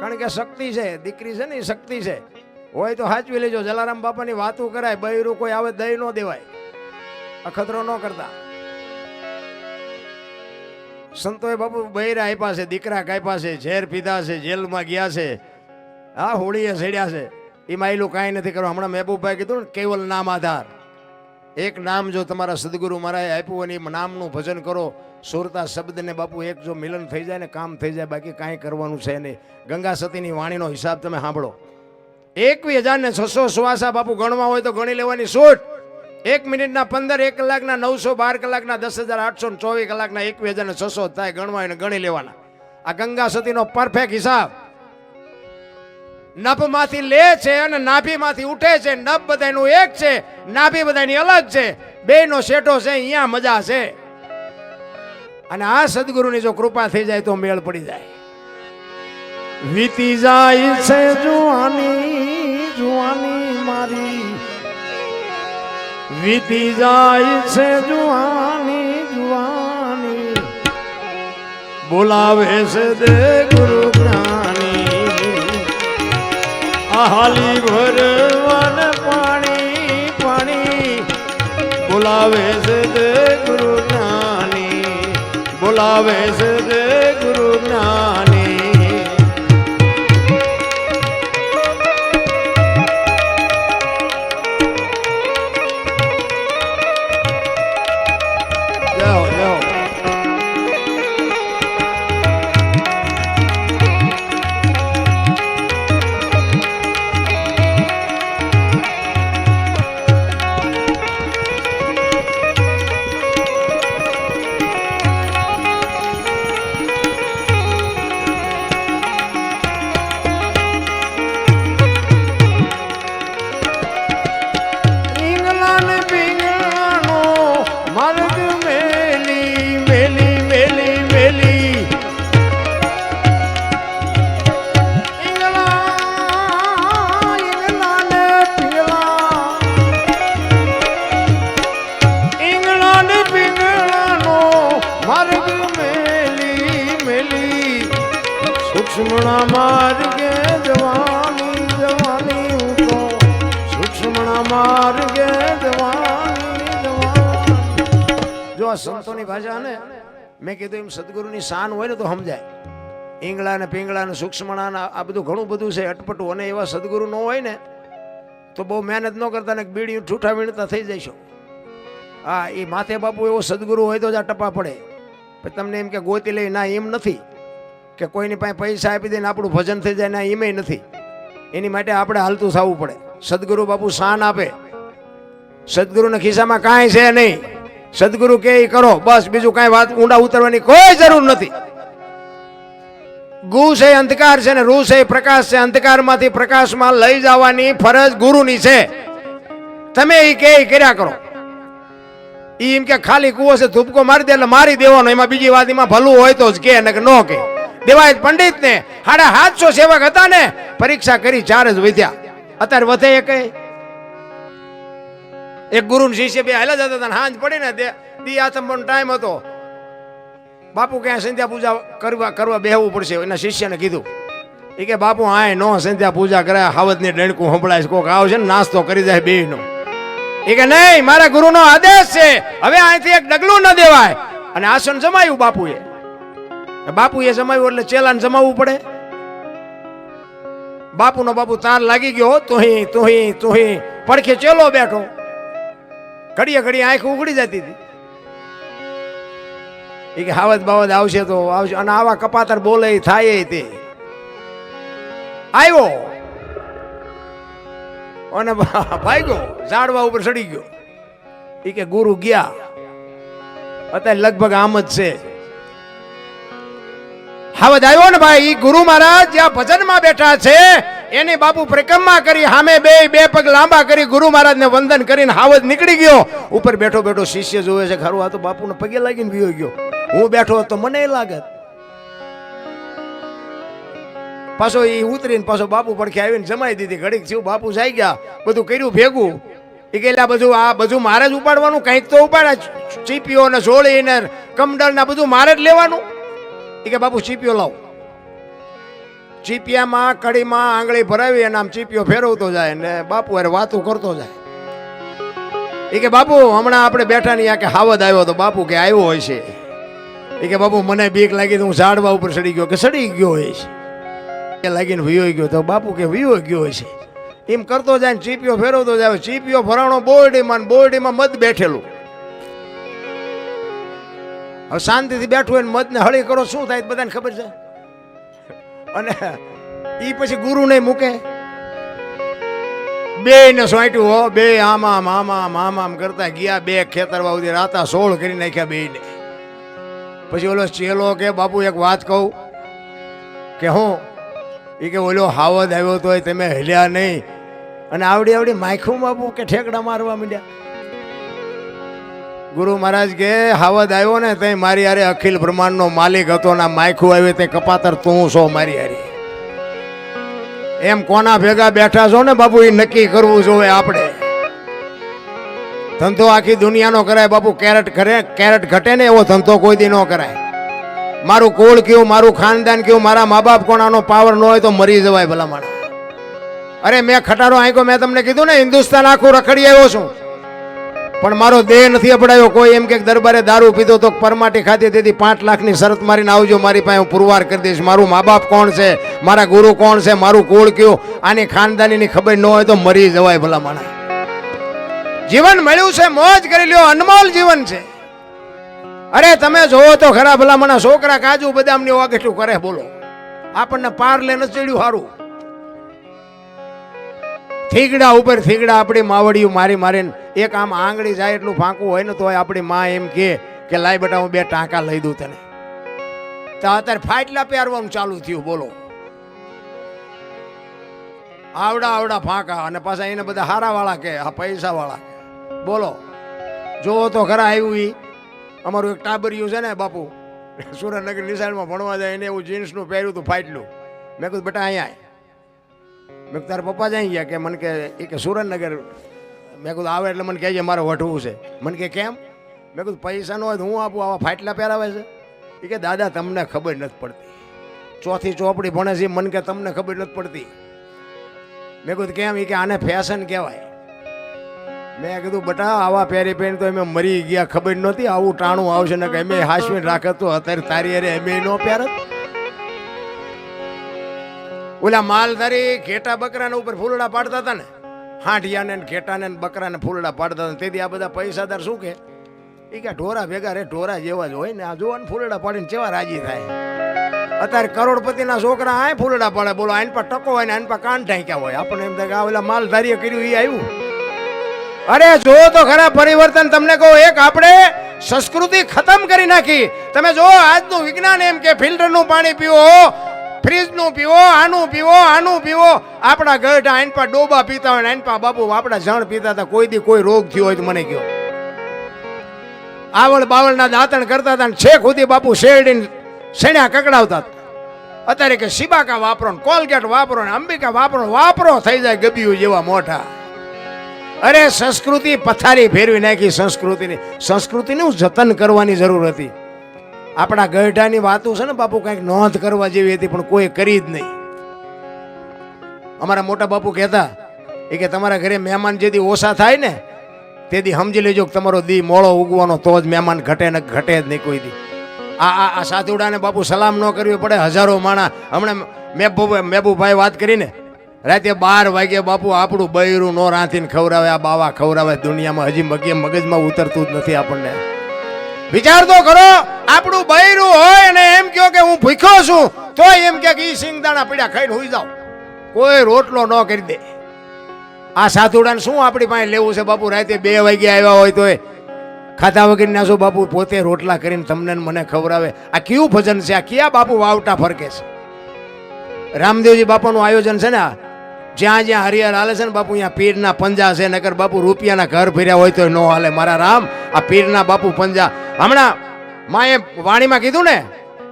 કારણ કે શક્તિ છે, દીકરી છે ને એ શક્તિ છે. હોય તો સાચવી લેજો. જલારામ બાપાની વાતો કરાય, બૈરું કોઈ આવે દઈ ન દેવાય. અખતરો ન કરતા. સંતોએ બાપુ બૈરા આપ્યા છે, દીકરા કાપ્યા છે, ઝેર પીધા છે, જેલમાં ગયા છે. હા હોળીએ સડ્યા છે. એમાં એલું કાંઈ નથી કરવા હમણાં મહેબૂબભાઈ કીધું ને, કેવલ નામ આધાર. એક નામ જો તમારા સદગુરુ મહારાજે આપ્યું અને એ નામનું ભજન કરો. સુરતા શબ્દને બાપુ, એક જો મિલન થઈ જાય ને કામ થઈ જાય, બાકી કાંઈ કરવાનું છે નહીં. ગંગા સતીની વાણીનો હિસાબ તમે સાંભળો. એકવીસ હજાર ને છસો સુવાસા બાપુ ગણવા હોય તો ગણી લેવાની છૂટ. એક મિનિટના પંદર, એક કલાકના નવસો, બાર કલાકના દસ હજાર, આઠસો ચોવીસ કલાકના એકવીસ હજાર ને છસો થાય ગણવા હોય ગણી લેવાના. આ ગંગા સતીનો પરફેક્ટ હિસાબ. નભમાંથી લે છે અને નાભીમાંથી ઉઠે છે. નભ બધાનું એક છે. નાભી બધાની અલગ છે. બેયનો શેઠો છે, અહીંયા મજા છે. અને આ સદગુરુની જો કૃપા થઈ જાય તો મેળ પડી જાય. વીતી જાય છે જુવાની જુવાની મારી. વીતી જાય છે જુવાની જુવાની. બોલાવે છે દે ગુરુ જ્ઞાની. આહાલી ભરવાન પાણી પાણી. બોલાવે છે ગુરુ જ્ઞાની. બોલાવે છે ગુરુ જ્ઞાની. સૂક્ષ્મણા માર્ગે જવાની જવાની હું તો સૂક્ષ્મણા માર્ગે જવાની જવાની. જો આ સંતોની ભાષા ને મેં કીધું એમ સદગુરુની શાન હોય ને તો સમજાય. ઈંગળા ને પીંગળા ને સૂક્ષ્મણા ને આ બધું ઘણું બધું છે, અટપટું. અને એવા સદગુરુ ન હોય ને, તો બહુ મહેનત ન કરતા ને બીડી ઠૂઠા વીણતા થઈ જઈશો. હા, એ માથે બાપુ એવો સદગુરુ હોય તો જ આ ટપા પડે. તમને એમ કે ગોતી લઈ ના, એમ નથી. કે કોઈની પાસે પૈસા આપી દઈને આપણું ભજન થઈ જાય ને એમેય નથી. એની માટે આપણે હાલતું થવું પડે. સદગુરુ બાપુ શાન આપે. સદગુરુના ખિસ્સામાં કાંઈ છે નહીં. સદગુરુ કે કરો, બસ બીજું કાંઈ વાત ઊંડા ઉતરવાની કોઈ જરૂર નથી. ગુ છે, અંધકાર છે ને રૂ છે પ્રકાશ છે, અંધકારમાંથી પ્રકાશમાં લઈ જવાની ફરજ ગુરુની છે. તમે એ કે કર્યા કરો. એમ કે ખાલી કુવો છે, ધૂપકો મારી દે એટલે મારી દેવાનો, એમાં બીજી વાત એમાં ભલું હોય તો જ કે ન કે. ન કે દેવાય પંડિત ને સાડા સાતસો સેવક હતા ને પરીક્ષા કરી ચાર જ વધ્યા અત્યારે વધે એક એક ગુરુ શિષ્ય બે હાલા જતા હતા ને હાંજ પડી ને દી આથંબનો ટાઈમ હતો. બાપુ ક્યાં સંધ્યા પૂજા કરવા કરવા બેહવું પડશે એના શિષ્યને કીધું. એ કે, બાપુ, આય નો સંધ્યા પૂજા કર્યા હાવતની ડણકું સંભળાય કોક આવશે ને નાસ્તો કરી જાય બે નો એ કે, નહીં, મારા ગુરુનો આદેશ છે. હવે અહીંથી એક ડગલું ન દેવાય. અને આસન જમાયું બાપુએ. બાપુએ જમાવ્યું એટલે ચેલાને જમાવવું પડે? બાપુનો બાપુ તાર લાગી ગયો તોહી તોહી તોહી. પડખે ચેલો બેઠો. ઘડીએ ઘડીએ આંખ ઉઘડી જતી હતી. એ કે હાવત બાવત આવશે તો આવશે. અને આવા કપાતર બોલે થાય તે. આવ્યો અને ભાગ્યો. ઝાડવા ઉપર ચડી ગયો. એ કે ગુરુ ગયા. અત્યારે લગભગ આમ જ છે. હાવજ આવ્યો ને ભાઈ? ગુરુ મહારાજ જ્યાં ભજનમાં બેઠા છે, એની બાપુ પરિક્રમા કરી, સામે બે બે પગ લાંબા કરી ગુરુ મહારાજને વંદન કરીને હાવજ નીકળી ગયો. ઉપર બેઠો બેઠો શિષ્ય જોવે છે, ખરું, આ તો બાપુને પગે લાગીને ગયો ગયો. હું બેઠો તો મને લાગત પાછો એ ઉતરીને પાછો બાપુ પડખે આવીને જમાઈ દીધી. ઘડીક થયું, બાપુ જાય ગયા, બધું કર્યું, ભેગું. એ ગયેલા બધું, આ બધું મારે જ ઉપાડવાનું? કંઈક તો ઉપાડે ચીપીઓ ને જોડી ને કમડલ ને બધું મારે જ લેવાનું? એ કે બાપુ ચીપીઓ લાવો. ચીપિયામાં કડીમાં આંગળી ભરાવી અને આમ ચીપિયો ફેરવતો જાય ને બાપુ અરે વાતું કરતો જાય. એ કે બાપુ, હમણાં આપણે બેઠા નહીં કે હાવદ આવ્યો તો બાપુ કે આવ્યો હોય છે. એ કે બાપુ, મને બીક લાગી હું ઝાડવા ઉપર સડી ગયો કે સડી ગયો હોય છે. કે લાગીને વિયો ગયો તો બાપુ કે વિયો ગયો હોય છે. એમ કરતો જાય ને ચીપિયો ફેરવતો જાય. ચીપિયો ફરાણો બોરડીમાં ને બોરડીમાં મત બેઠેલું. હવે શાંતિથી બેઠું હોય મતને હળી કરો, શું થાય બધાને ખબર છે? અને એ પછી ગુરુ નહીં મૂકે. બે ને સોંટ્યું, હો, બે આમ આમ આમ કરતા ગયા, બે ખેતરવા સુધી રાતા સોળ કરી નાખ્યા બે ને પછી ઓલો ચેલો કે, બાપુ, એક વાત કહું કે હું? એ કે, ઓલો હાવદ આવ્યો તો તમે હલ્યા નહીં. અને આવડી આવડી માયખું બાપુ કે ઠેકડા મારવા માંડ્યા. ગુરુ મહારાજ કે, હાવદ આવ્યો ને તે મારી હારે અખિલ બ્રહ્માંડનો માલિક હતો ને માયખું આવ્યું તે કપાતર તું છો મારી હારી. એમ કોના ભેગા બેઠા છો ને બાપુ એ નક્કી કરવું જોવે આપણે. ધંધો આખી દુનિયાનો કરાય, બાપુ, કેરેટ કરે કેરેટ ઘટે ને એવો ધંધો કોઈ દી ન કરાય. મારું કુળ કયું, મારું ખાનદાન કયું, મારા મા બાપ કોણાનો પાવર ન હોય તો મરી જવાય ભલા અરે મેં ખટારો આંકો મેં તમને કીધું ને, હિન્દુસ્તાન આખું રખડી આવ્યો છું. પણ મારો દેહ નથી અપડાયો. કોઈ એમ કે દરબારે દારૂ પીધો તો પરમાટી ખાતી તેથી પાંચ લાખની શરત મારીને આવજો. મારી પાસે હું પુરવાર કરી દઈશ. મારું મા બાપ કોણ છે? મારા ગુરુ કોણ છે? મારું કુળ કયું? આની ખાનદાનીની ખબર ન હોય તો મરી જવાય ભલા માણસ. જીવન મળ્યું છે, મોજ કરી લ્યો. અનમોલ જીવન છે. અરે તમે જોવો તો ખરા ભલા મને છોકરા કાજુ બદામની વાગેઠું કરે, બોલો. આપણને પાર લે નથી ચડ્યું સારું થીગડા ઉપર થીગડા આપણી માવડીઓ મારી મારીને એક આમ આંગળી જાય એટલું ફાંકું હોય ને તો આપણી માં એમ કે કે, લાય બેટા, હું બે ટાંકા લઈ દઉં તને. તો અત્યારે ફાટલા પહેરવાનું ચાલુ થયું, બોલો. આવડા આવડા ફાંકા અને પાછા એને બધા હારા વાળા કે આ પૈસા વાળા બોલો. જોવો તો ખરા આવ્યું એ અમારું એક ટાબરિયું છે ને, બાપુ સુરેન્દ્રનગર નિશાળમાં ભણવા જાય એને એવું જીન્સનું પહેર્યું હતું ફાટલું. મેં કીધું, બેટા, અહીંયા. મેં તારા પપ્પા જાય ગયા કે મને કે, એ કે સુરેન્દ્રનગર. મેં કીધું, આવે એટલે મને કહેજે મારે વઠવું છે. મને કે, કેમ? મેં કીધું, પૈસા ન હોય તો હું આપું, આવા ફાટલા પહેરાવે છે. એ કે, દાદા, તમને ખબર નથી પડતી. ચોથી ચોપડી ભણે છે, મને કે, તમને ખબર નથી પડતી. મેં કીધું, કેમ? એ કે, આને ફેશન કહેવાય. મેં કીધું, બટા, આવા પહેરી પહેરી તો અમે મરી ગયા, ખબર નહોતી, આવું ટાણું આવશે ને કે અમે હાસવીને રાખત તો અત્યારે તારી અરે અમે ન પહેરત. ઓલા માલધારી ઘેટા બકરાના ઉપર ફૂલડા પાડતા હતા ને? હાંઠિયાને ઘેટાને બકરાને ફૂલડા પાડતા હતા. તેથી આ બધા પૈસાદાર શું કે? એ કે ઢોરા ભેગા રે, ઢોરા જેવા જ હોય ને. આ જોવા ફૂલડા પાડીને કેવા રાજી થાય? અત્યારે કરોડપતિના છોકરા આ ફૂલડા પાડે. બોલો, આઈન પર ટકો હોય ને આન પર કાન ઢાંક્યા હોય. આપણને એમ થાય કે આ ઓલા માલધારીએ કર્યું એ આવ્યું અરે, જો તો ખરા પરિવર્તન તમને કહો, એક આપણે સંસ્કૃતિ ખતમ કરી નાખી. તમે જો આજનું વિજ્ઞાન એમ કે ફિલ્ટરનું પાણી પીવો. ફ્રીજનું પીવો, આનું પીવો આનું પીવો. આપણા ગઢ આઈન પા ડોબા પીતા હોય ને પા બાપુ, આપણા જણ પીતા હતા, કોઈ દી કોઈ રોગ થયો હોય તો મને કહો આવળ બાવળના દાંતણ કરતા હતા છેક સુધી બાપુ શેરડીને શેણ્યા કકડાવતા. અત્યારે કે સિબાકા વાપરો ને કોલગેટ વાપરો ને અંબિકા વાપરો વાપરો થઈ જાય ગબિયું જેવા મોટા અરે સંસ્કૃતિ પથારી ફેરવી નાખી સંસ્કૃતિની. સંસ્કૃતિનું જતન કરવાની જરૂર હતી. આપણા ગઢાની વાતો છે ને બાપુ, કંઈક નોંધ કરવા જેવી હતી, પણ કોઈ કરી જ નહીં. અમારા મોટા બાપુ કહેતા એ કે તમારા ઘરે મહેમાન જેથી ઓછા થાય ને, તેથી સમજી લેજો કે તમારો દી મોળો ઉગવાનો તો જ મહેમાન ઘટે ને ઘટે જ નહીં કોઈ દી. આ આ આ સાધુડાને બાપુ સલામ ન કરવી પડે, હજારો માણા, હમણાં મેબુ મેબુભાઈ વાત કરીને, રાતે બાર વાગે બાપુ આપણું બૈરું નો રાંધીને ખવડાવે, આ બાવા ખવડાવે, દુનિયામાં હજી મગે મગજમાં ઉતરતું જ નથી આપણને. વિચાર તો કરો આપણું બૈરું હોય અને એમ કહો કે હું ભૂખ્યો છું તો એમ કે ઈ સિંગદાણા પીડા ખાઈને હોઈ જાવ કોઈ રોટલો ન કરી દે. આ સાધુડાને શું આપણી પાસે લેવું છે બાપુ? રાતે બે વાગે આવ્યા હોય તોય. ખાધા વગર ના શું બાપુ પોતે રોટલા કરીને તમને મને ખવડાવે? આ કયું ભજન છે? આ કયા બાપુ વાવટા ફરકે છે? રામદેવજી બાપાનું આયોજન છે ને જ્યાં જ્યાં હરિહર હાલે છે ને બાપુ, અહીંયા પીરના પંજા છે. નકર બાપુ રૂપિયાના ઘર ફર્યા હોય તો ન હાલે. મારા રામ, આ પીરના બાપુ પંજા. હમણાં માએ વાણીમાં કીધું ને